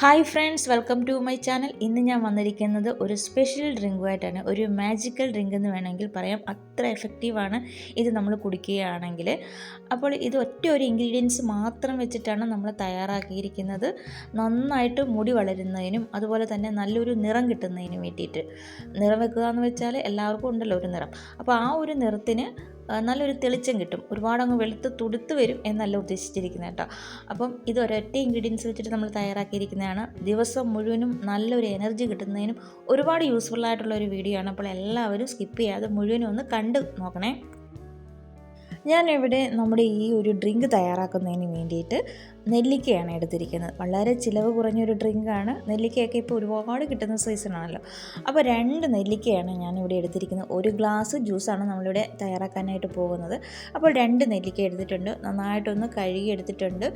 Hi friends welcome to my channel. ഇന്ന് ഞാൻ വന്നിരിക്കുന്നത് ഒരു സ്പെഷ്യൽ ഡ്രിങ്കുമായിട്ടാണ്. ഒരു മാജിക്കൽ ഡ്രിങ്ക് എന്ന് വേണമെങ്കിൽ പറയാം. അത്ര എഫക്റ്റീവാണ് ഇത് നമ്മൾ കുടിക്കുകയാണെങ്കിൽ. അപ്പോൾ ഇത് ഒറ്റ ഒരു ഇൻഗ്രീഡിയൻസ് മാത്രം വെച്ചിട്ടാണ് നമ്മൾ തയ്യാറാക്കിയിരിക്കുന്നത്. നന്നായിട്ട് മുടി വളരുന്നതിനും അതുപോലെ തന്നെ നല്ലൊരു നിറം കിട്ടുന്നതിനും വേണ്ടിയിട്ട്. നിറം വെക്കുക എന്ന് വെച്ചാൽ എല്ലാവർക്കും ഉണ്ടല്ലോ ഒരു നിറം. അപ്പോൾ ആ ഒരു നിറത്തിന് നല്ലൊരു തെളിച്ചം കിട്ടും. ഒരുപാട് അങ്ങ് വെളുത്ത് തുടുത്ത് വരും എന്നല്ല ഉദ്ദേശിച്ചിരിക്കുന്നത് കേട്ടോ. അപ്പം ഇത് ഒരൊറ്റ ഇൻഗ്രീഡിയൻസ് വെച്ചിട്ട് നമ്മൾ തയ്യാറാക്കിയിരിക്കുന്നതാണ്. ദിവസം മുഴുവനും നല്ലൊരു എനർജി കിട്ടുന്നതിനും ഒരുപാട് യൂസ്ഫുൾ ആയിട്ടുള്ള ഒരു വീഡിയോ ആണ്. അപ്പോൾ എല്ലാവരും സ്കിപ്പ് ചെയ്യാതെ മുഴുവനും ഒന്ന് കണ്ട് നോക്കണേ. ഞാനിവിടെ നമ്മുടെ ഈ ഒരു ഡ്രിങ്ക് തയ്യാറാക്കുന്നതിന് വേണ്ടിയിട്ട് നെല്ലിക്കയാണ് എടുത്തിരിക്കുന്നത്. വളരെ ചിലവ് കുറഞ്ഞൊരു ഡ്രിങ്കാണ്. നെല്ലിക്കയൊക്കെ ഇപ്പോൾ ഒരുപാട് കിട്ടുന്ന സീസണാണല്ലോ അപ്പോൾ രണ്ട് നെല്ലിക്കയാണ് ഞാനിവിടെ എടുത്തിരിക്കുന്നത്. ഒരു ഗ്ലാസ് ജ്യൂസാണ് നമ്മളിവിടെ തയ്യാറാക്കാനായിട്ട് പോകുന്നത്. അപ്പോൾ രണ്ട് നെല്ലിക്ക എടുത്തിട്ടുണ്ട്. നന്നായിട്ടൊന്ന് കഴുകി എടുത്തിട്ടുണ്ട്.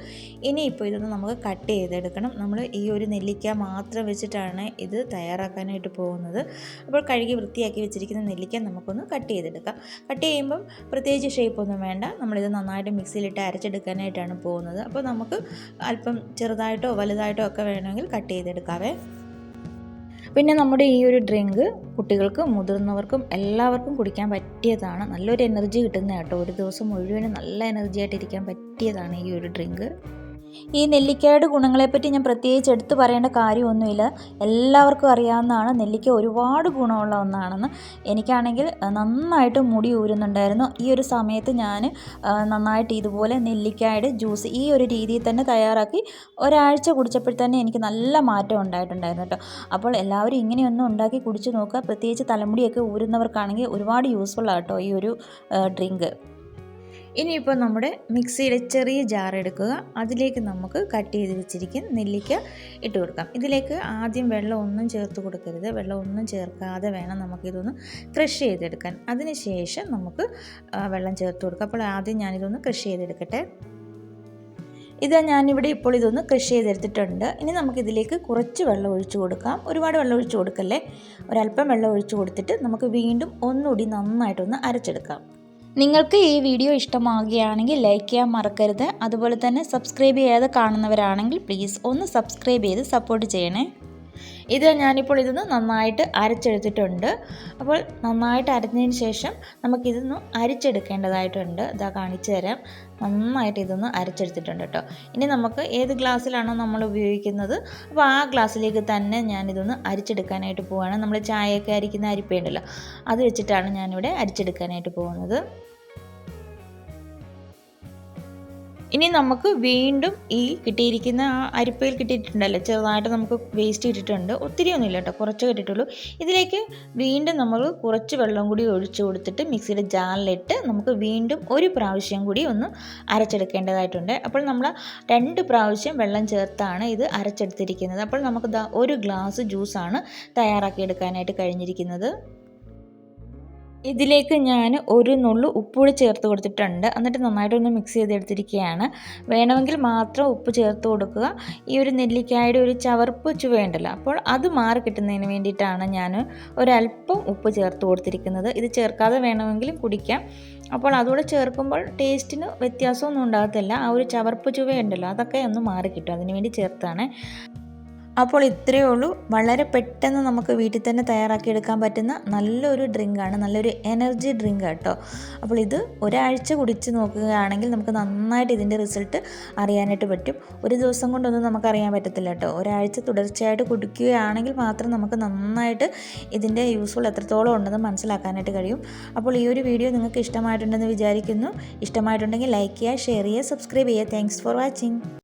ഇനിയിപ്പോൾ ഇതൊന്ന് നമുക്ക് കട്ട് ചെയ്തെടുക്കണം. നമ്മൾ ഈ ഒരു നെല്ലിക്ക മാത്രം വെച്ചിട്ടാണ് ഇത് തയ്യാറാക്കാനായിട്ട് പോകുന്നത്. അപ്പോൾ കഴുകി വൃത്തിയാക്കി വെച്ചിരിക്കുന്ന നെല്ലിക്ക നമുക്കൊന്ന് കട്ട് ചെയ്തെടുക്കാം. കട്ട് ചെയ്യുമ്പം പ്രത്യേകിച്ച് ഷേപ്പൊന്നും വേണ്ട. നമ്മളിത് നന്നായിട്ട് മിക്സിയിലിട്ട് അരച്ചെടുക്കാനായിട്ടാണ് പോകുന്നത്. അപ്പോൾ നമുക്ക് അല്പം ചെറുതായിട്ടോ വലുതായിട്ടോ ഒക്കെ വേണമെങ്കിൽ കട്ട് ചെയ്തെടുക്കാവേ. പിന്നെ നമ്മുടെ ഈ ഒരു ഡ്രിങ്ക് കുട്ടികൾക്കും മുതിർന്നവർക്കും എല്ലാവർക്കും കുടിക്കാൻ പറ്റിയതാണ്. നല്ലൊരു എനർജി കിട്ടുന്ന കേട്ടോ ഒരു ദിവസം മുഴുവനും നല്ല എനർജി ആയിട്ടിരിക്കാൻ പറ്റിയതാണ് ഈ ഒരു ഡ്രിങ്ക്. ഈ നെല്ലിക്കയുടെ ഗുണങ്ങളെപ്പറ്റി ഞാൻ പ്രത്യേകിച്ച് എടുത്തു പറയേണ്ട കാര്യമൊന്നുമില്ല. എല്ലാവർക്കും അറിയാവുന്നതാണ്. നെല്ലിക്ക ഒരുപാട് ഗുണമുള്ള ഒന്നാണെന്ന് എനിക്കാണെങ്കിൽ നന്നായിട്ട് മുടി ഊരുന്നുണ്ടായിരുന്നു. ഈ ഒരു സമയത്ത് ഞാൻ നന്നായിട്ട് ഇതുപോലെ നെല്ലിക്കയുടെ ജ്യൂസ് ഈ ഒരു രീതിയിൽ തന്നെ തയ്യാറാക്കി ഒരാഴ്ച കുടിച്ചപ്പോൾ തന്നെ എനിക്ക് നല്ല മാറ്റം ഉണ്ടായിട്ടുണ്ടായിരുന്നു കേട്ടോ. അപ്പോൾ എല്ലാവരും ഇങ്ങനെയൊന്നും ഉണ്ടാക്കി കുടിച്ചു നോക്കുക. പ്രത്യേകിച്ച് തലമുടിയൊക്കെ ഊരുന്നവർക്കാണെങ്കിൽ ഒരുപാട് യൂസ്ഫുള്ളാണ് കേട്ടോ ഈ ഒരു ഡ്രിങ്ക് ഇനിയിപ്പോൾ നമ്മുടെ മിക്സിയുടെ ചെറിയ ജാർ എടുക്കുക. അതിലേക്ക് നമുക്ക് കട്ട് ചെയ്ത് വെച്ചിരിക്കുന്ന നെല്ലിക്ക ഇട്ട് കൊടുക്കാം. ഇതിലേക്ക് ആദ്യം വെള്ളം ഒന്നും ചേർത്ത് കൊടുക്കരുത്. വെള്ളം ഒന്നും ചേർക്കാതെ വേണം നമുക്കിതൊന്ന് ക്രഷ് ചെയ്തെടുക്കാൻ. അതിനുശേഷം നമുക്ക് വെള്ളം ചേർത്ത് കൊടുക്കാം. അപ്പോൾ ആദ്യം ഞാനിതൊന്ന് ക്രഷ് ചെയ്തെടുക്കട്ടെ. ഇത് ഞാനിവിടെ ഇപ്പോൾ ഇതൊന്ന് ക്രഷ് ചെയ്തെടുത്തിട്ടുണ്ട്. ഇനി നമുക്കിതിലേക്ക് കുറച്ച് വെള്ളം ഒഴിച്ചു കൊടുക്കാം. ഒരുപാട് വെള്ളം ഒഴിച്ചു കൊടുക്കല്ലേ? ഒരല്പം വെള്ളം ഒഴിച്ചു കൊടുത്തിട്ട് നമുക്ക് വീണ്ടും ഒന്നുകൂടി നന്നായിട്ടൊന്ന് അരച്ചെടുക്കാം. നിങ്ങൾക്ക് ഈ വീഡിയോ ഇഷ്ടമാകുകയാണെങ്കിൽ ലൈക്ക് ചെയ്യാൻ മറക്കരുത്. അതുപോലെ തന്നെ സബ്സ്ക്രൈബ് ചെയ്യാതെ കാണുന്നവരാണെങ്കിൽ പ്ലീസ് ഒന്ന് സബ്സ്ക്രൈബ് ചെയ്ത് സപ്പോർട്ട് ചെയ്യണേ. ഇത് ഞാനിപ്പോൾ ഇതൊന്ന് നന്നായിട്ട് അരച്ചെടുത്തിട്ടുണ്ട്. അപ്പോൾ നന്നായിട്ട് അരഞ്ഞതിന് ശേഷം നമുക്കിതൊന്ന് അരിച്ചെടുക്കേണ്ടതായിട്ടുണ്ട്. ഇതാ കാണിച്ചു തരാം. നന്നായിട്ട് ഇതൊന്ന് അരച്ചെടുത്തിട്ടുണ്ട് കേട്ടോ. ഇനി നമുക്ക് ഏത് ഗ്ലാസ്സിലാണോ നമ്മൾ ഉപയോഗിക്കുന്നത് അപ്പോൾ ആ ഗ്ലാസ്സിലേക്ക് തന്നെ ഞാനിതൊന്ന് അരിച്ചെടുക്കാനായിട്ട് പോവുകയാണ് നമ്മൾ ചായയൊക്കെ അരിക്കുന്ന അരിപ്പയുണ്ടല്ലോ അത് വെച്ചിട്ടാണ് ഞാനിവിടെ അരിച്ചെടുക്കാനായിട്ട് പോകുന്നത്. ഇനി നമുക്ക് വീണ്ടും ഈ കിട്ടിയിരിക്കുന്ന ആ അരിപ്പയിൽ കിട്ടിയിട്ടുണ്ടല്ലോ? ചെറുതായിട്ട് നമുക്ക് വേസ്റ്റ് ഇട്ടിട്ടുണ്ട് ഒത്തിരി ഒന്നുമില്ല കേട്ടോ. കുറച്ച് കിട്ടിയിട്ടുള്ളൂ. ഇതിലേക്ക് വീണ്ടും നമ്മൾ കുറച്ച് വെള്ളം കൂടി ഒഴിച്ചു കൊടുത്തിട്ട് മിക്സിയുടെ ജാറിലിട്ട് നമുക്ക് വീണ്ടും ഒരു പ്രാവശ്യം കൂടി ഒന്ന് അരച്ചെടുക്കേണ്ടതായിട്ടുണ്ട്. അപ്പോൾ നമ്മൾ രണ്ട് പ്രാവശ്യം വെള്ളം ചേർത്താണ് ഇത് അരച്ചെടുത്തിരിക്കുന്നത്. അപ്പോൾ നമുക്ക് ഒരു ഗ്ലാസ് ജ്യൂസാണ് തയ്യാറാക്കിയെടുക്കാനായിട്ട് കഴിഞ്ഞിരിക്കുന്നത്. ഇതിലേക്ക് ഞാൻ ഒരു നുള്ളു ഉപ്പുകൂടി ചേർത്ത് കൊടുത്തിട്ടുണ്ട്. എന്നിട്ട് നന്നായിട്ടൊന്ന് മിക്സ് ചെയ്തെടുത്തിരിക്കുകയാണ്. വേണമെങ്കിൽ മാത്രം ഉപ്പ് ചേർത്ത് കൊടുക്കുക. ഈ ഒരു നെല്ലിക്കായുടെ ഒരു ചവർപ്പ് ചുവയുണ്ടല്ലോ അപ്പോൾ അത് മാറി കിട്ടുന്നതിന് വേണ്ടിയിട്ടാണ് ഞാൻ ഒരല്പം ഉപ്പ് ചേർത്ത് കൊടുത്തിരിക്കുന്നത്. ഇത് ചേർക്കാതെ വേണമെങ്കിലും കുടിക്കാം. അപ്പോൾ അതുകൂടെ ചേർക്കുമ്പോൾ ടേസ്റ്റിന് വ്യത്യാസമൊന്നും ഉണ്ടാകത്തില്ല. ആ ഒരു ചവർപ്പ് ചുവയുണ്ടല്ലോ അതൊക്കെ ഒന്ന് മാറി കിട്ടും. അതിനുവേണ്ടി ചേർത്താണ്. അപ്പോൾ ഇത്രയേ ഉള്ളൂ. വളരെ പെട്ടെന്ന് നമുക്ക് വീട്ടിൽ തന്നെ തയ്യാറാക്കി എടുക്കാൻ പറ്റുന്ന നല്ലൊരു ഡ്രിങ്കാണ് നല്ലൊരു എനർജി ഡ്രിങ്ക് കേട്ടോ അപ്പോൾ ഇത് ഒരാഴ്ച കുടിച്ച് നോക്കുകയാണെങ്കിൽ നമുക്ക് നന്നായിട്ട് ഇതിന്റെ റിസൾട്ട് അറിയാനായിട്ട് പറ്റും. ഒരു ദിവസം കൊണ്ടൊന്നും നമുക്ക് അറിയാൻ പറ്റത്തില്ല കേട്ടോ. ഒരാഴ്ച തുടർച്ചയായിട്ട് കുടിക്കുകയാണെങ്കിൽ മാത്രം നമുക്ക് നന്നായിട്ട് ഇതിന്റെ യൂസ്ഫുൾ എത്രത്തോളം ഉണ്ടെന്ന് മനസ്സിലാക്കാനായിട്ട് കഴിയും. അപ്പോൾ ഈ ഒരു വീഡിയോ നിങ്ങൾക്ക് ഇഷ്ടമായിട്ടുണ്ടെന്ന് വിചാരിക്കുന്നു. ഇഷ്ടമായിട്ടുണ്ടെങ്കിൽ ലൈക്ക് ചെയ്യുക ഷെയർ ചെയ്യുക സബ്സ്ക്രൈബ് ചെയ്യുക. Thanks for watching